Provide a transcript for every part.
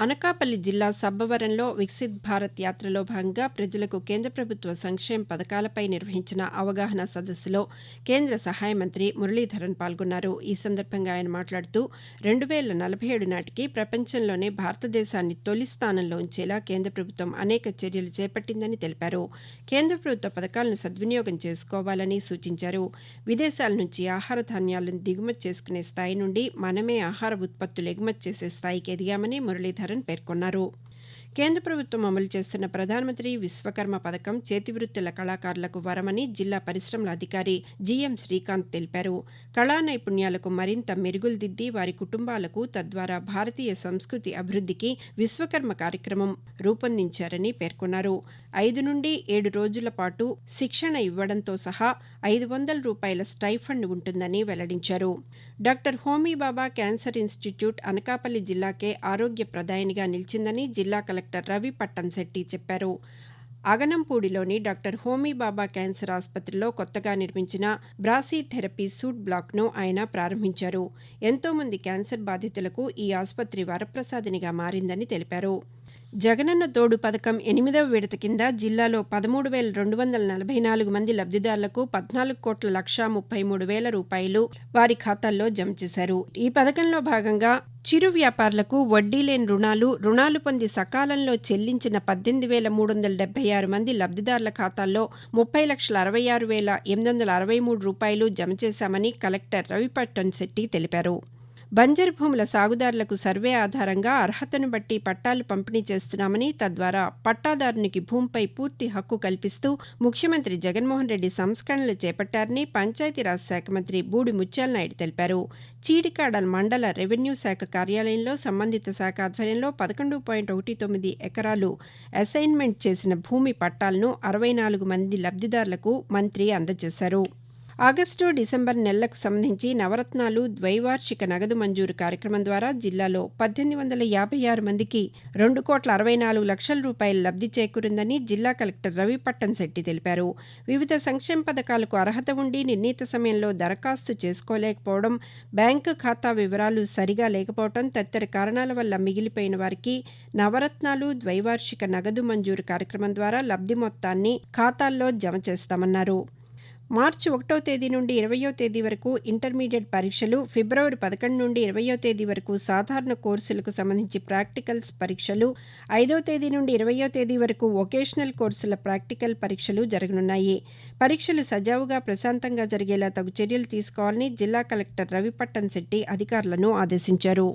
అనకాపల్లి జిల్లా సబ్బవరంలో వికసిత్ భారత్ యాత్రలో భాగంగా ప్రజలకు కేంద్ర ప్రభుత్వ సంక్షేమ పథకాలపై నిర్వహించిన అవగాహన సదస్సులో కేంద్ర సహాయ మంత్రి మురళీధరన్ పాల్గొన్నారు. ఈ సందర్భంగా ఆయన మాట్లాడుతూ రెండు వేల నలభై ఏడు నాటికి ప్రపంచంలోనే భారతదేశాన్ని తొలి స్థానంలో ఉంచేలా కేంద్ర ప్రభుత్వం అనేక చర్యలు చేపట్టిందని తెలిపారు. కేంద్ర ప్రభుత్వ పథకాలను సద్వినియోగం చేసుకోవాలని సూచించారు. విదేశాల నుంచి ఆహార ధాన్యాలను దిగుమతి చేసుకునే స్థాయి నుండి మనమే ఆహార ఉత్పత్తులు ఎగుమతి చేసే స్థాయికి ఎదిగామని మురళీధరన్ పేర్కొన్నారు. కేంద్ర ప్రభుత్వం అమలు చేస్తున్న ప్రధానమంత్రి విశ్వకర్మ పథకం చేతివృత్తుల కళాకారులకు వరమని జిల్లా పరిశ్రమల అధికారి జీఎం శ్రీకాంత్ తెలిపారు. కళా నైపుణ్యాలకు మరింత మెరుగులు దిద్ది వారి కుటుంబాలకు తద్వారా భారతీయ సంస్కృతి అభివృద్ధికి విశ్వకర్మ కార్యక్రమం రూపొందించారని పేర్కొన్నారు. ఐదు నుండి ఏడు రోజుల పాటు శిక్షణ ఇవ్వడంతో సహా ఐదు వందల రూపాయల స్టైఫండ్ ఉంటుందని వెల్లడించారు. Doctor Homi Bhabha cancer institute Anakapalli జిల్లాకే ఆరోగ్య ప్రదాయనిగా నిలిచిందని జిల్లా కలెక్టర్ రవి పట్టంశెట్టి చెప్పారు. అగనంపూడిలోని డాక్టర్ హోమీబాబా క్యాన్సర్ ఆసుపత్రిలో కొత్తగా నిర్మించిన బ్రాసీ థెరపీ సూట్ బ్లాక్ను ఆయన ప్రారంభించారు. ఎంతోమంది క్యాన్సర్ బాధితులకు ఈ ఆసుపత్రి వరప్రసాదినిగా మారిందని తెలిపారు. జగనన్న తోడు పథకం ఎనిమిదవ విడత కింద జిల్లాలో పదమూడు వేల రెండు వందల నలభై నాలుగు మంది లబ్దిదారులకు పద్నాలుగు కోట్ల లక్షా ముప్పై మూడు వేల రూపాయలు వారి ఖాతాల్లో జమ చేశారు. ఈ పథకంలో భాగంగా చిరు వ్యాపారులకు వడ్డీ లేని రుణాలు రుణాలు పొంది సకాలంలో చెల్లించిన పద్దెనిమిది వేల మూడు వందల డెబ్బై ఆరు మంది లబ్దిదారుల ఖాతాల్లో ముప్పై లక్షల అరవై ఆరు వేల ఎనిమిది వందల అరవై మూడు రూపాయలు జమ చేశామని కలెక్టర్ రవిపట్టన్ శెట్టి తెలిపారు. బంజరు భూముల సాగుదారులకు సర్వే ఆధారంగా అర్హతను బట్టి పట్టాలు పంపిణీ చేస్తున్నామని తద్వారా పట్టాదారునికి భూమిపై పూర్తి హక్కు కల్పిస్తూ ముఖ్యమంత్రి జగన్మోహన్ రెడ్డి సంస్కరణలు చేపట్టారని పంచాయతీరాజ్ శాఖ మంత్రి బూడి ముత్యాలనాయుడు తెలిపారు. చీడికాడ మండల రెవెన్యూ శాఖ కార్యాలయంలో సంబంధిత శాఖ ఆధ్వర్యంలో పదకొండు పాయింట్ ఒకటి తొమ్మిది ఎకరాలు అసైన్మెంట్ చేసిన భూమి పట్టాలను అరవై నాలుగు మంది లబ్దిదారులకు మంత్రి అందజేశారు. ఆగస్టు డిసెంబర్ నెలలకు సంబంధించి నవరత్నాలు ద్వైవార్షిక నగదు మంజూరు కార్యక్రమం ద్వారా జిల్లాలో పద్దెనిమిది వందల యాభై ఆరు మందికి రెండు కోట్ల అరవై నాలుగు లక్షల రూపాయల లబ్ధి చేకూరిందని జిల్లా కలెక్టర్ రవి పట్టంశెట్టి తెలిపారు. వివిధ సంక్షేమ పథకాలకు అర్హత ఉండి నిర్ణీత సమయంలో దరఖాస్తు చేసుకోలేకపోవడం బ్యాంకు ఖాతా వివరాలు సరిగా లేకపోవడం తదితర కారణాల వల్ల మిగిలిపోయిన వారికి నవరత్నాలు ద్వైవార్షిక నగదు మంజూరు కార్యక్రమం ద్వారా లబ్ధి మొత్తాన్ని ఖాతాల్లో జమ చేస్తామన్నారు. మార్చి ఒకటో తేదీ నుండి ఇరవయో తేదీ వరకు ఇంటర్మీడియట్ పరీక్షలు ఫిబ్రవరి పదకొండు నుండి ఇరవయో తేదీ వరకు సాధారణ కోర్సులకు సంబంధించి ప్రాక్టికల్స్ పరీక్షలు ఐదో తేదీ నుండి ఇరవయో తేదీ వరకు వొకేషనల్ కోర్సుల ప్రాక్టికల్ పరీక్షలు జరగనున్నాయి. పరీక్షలు సజావుగా ప్రశాంతంగా జరిగేలా తగు చర్యలు తీసుకోవాలని జిల్లా కలెక్టర్ రవిపట్టన్ శెట్టి అధికారులను ఆదేశించారు.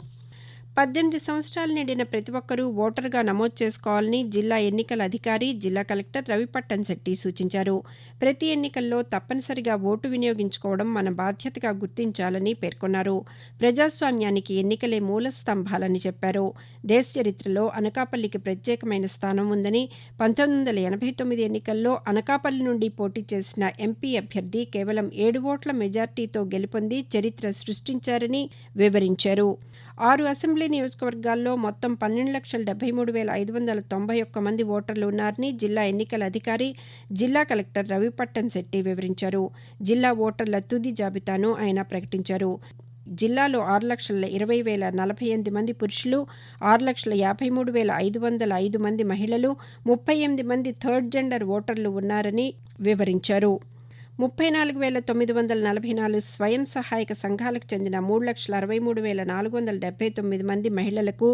పద్దెనిమిది సంవత్సరాలు నిండిన ప్రతి ఒక్కరూ ఓటరుగా నమోదు చేసుకోవాలని జిల్లా ఎన్నికల అధికారి జిల్లా కలెక్టర్ రవిపట్టన్ శెట్టి సూచించారు. ప్రతి ఎన్నికల్లో తప్పనిసరిగా ఓటు వినియోగించుకోవడం మన బాధ్యతగా గుర్తించాలని పేర్కొన్నారు. ప్రజాస్వామ్యానికి ఎన్నికలే మూల స్తంభాలని చెప్పారు. దేశ చరిత్రలో అనకాపల్లికి ప్రత్యేకమైన స్థానం ఉందని పంతొమ్మిది వందల ఎనభై తొమ్మిది ఎన్నికల్లో అనకాపల్లి నుండి పోటీ చేసిన ఎంపీ అభ్యర్థి కేవలం ఏడు ఓట్ల మెజార్టీతో గెలుపొంది చరిత్ర సృష్టించారని వివరించారు. ఆరు అసెంబ్లీ నియోజకవర్గాల్లో మొత్తం పన్నెండు లక్షల డెబ్బై మూడు వేల ఐదు వందల తొంభై ఒక్క మంది ఓటర్లు ఉన్నారని జిల్లా ఎన్నికల అధికారి జిల్లా కలెక్టర్ రవిపట్టన్ శెట్టి వివరించారు. జిల్లా ఓటర్ల తుది జాబితాను ఆయన ప్రకటించారు. జిల్లాలో ఆరు లక్షల ఇరవై వేల నలభై ఎనిమిది మంది పురుషులు ఆరు లక్షల యాభై మూడు వేల ఐదు వందల ఐదు మంది మహిళలు ముప్పై ఎనిమిది మంది థర్డ్ జెండర్ ఓటర్లు ఉన్నారని వివరించారు. ముప్పై నాలుగు వేల తొమ్మిది వందల నలభై నాలుగు స్వయం సహాయక సంఘాలకు చెందిన మూడు లక్షల అరవై మూడు వేల నాలుగు వందల డెబ్బై తొమ్మిది మంది మహిళలకు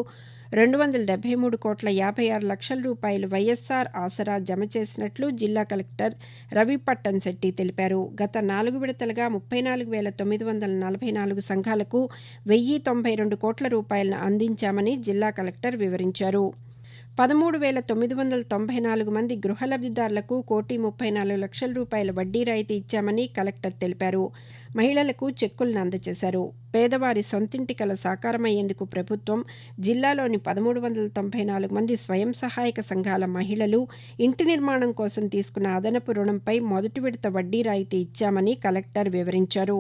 రెండు వందల డెబ్బై మూడు కోట్ల యాభై ఆరు లక్షల రూపాయలు వైఎస్ఆర్ ఆసరా జమ చేసినట్లు జిల్లా కలెక్టర్ రవి పట్టన్ శెట్టి తెలిపారు. గత నాలుగు విడతలుగా ముప్పై నాలుగు వేల తొమ్మిది వందల నలభై నాలుగు సంఘాలకు వెయ్యి తొంభై రెండు కోట్ల రూపాయలను అందించామని జిల్లా కలెక్టర్ వివరించారు. పదమూడు వేల తొమ్మిది వందల తొంభై నాలుగు మంది గృహలబ్దిదారులకు కోటి ముప్పై నాలుగు లక్షల రూపాయల వడ్డీ రాయితీ ఇచ్చామని కలెక్టర్ తెలిపారు. మహిళలకు చెక్కులను అందజేశారు. పేదవారి సొంతింటి కల సాకారమయ్యేందుకు ప్రభుత్వం జిల్లాలోని పదమూడు వందల తొంభై నాలుగు మంది స్వయం సహాయక సంఘాల మహిళలు ఇంటి నిర్మాణం కోసం తీసుకున్న అదనపు రుణంపై మొదటి విడత వడ్డీ రాయితీ ఇచ్చామని కలెక్టర్ వివరించారు.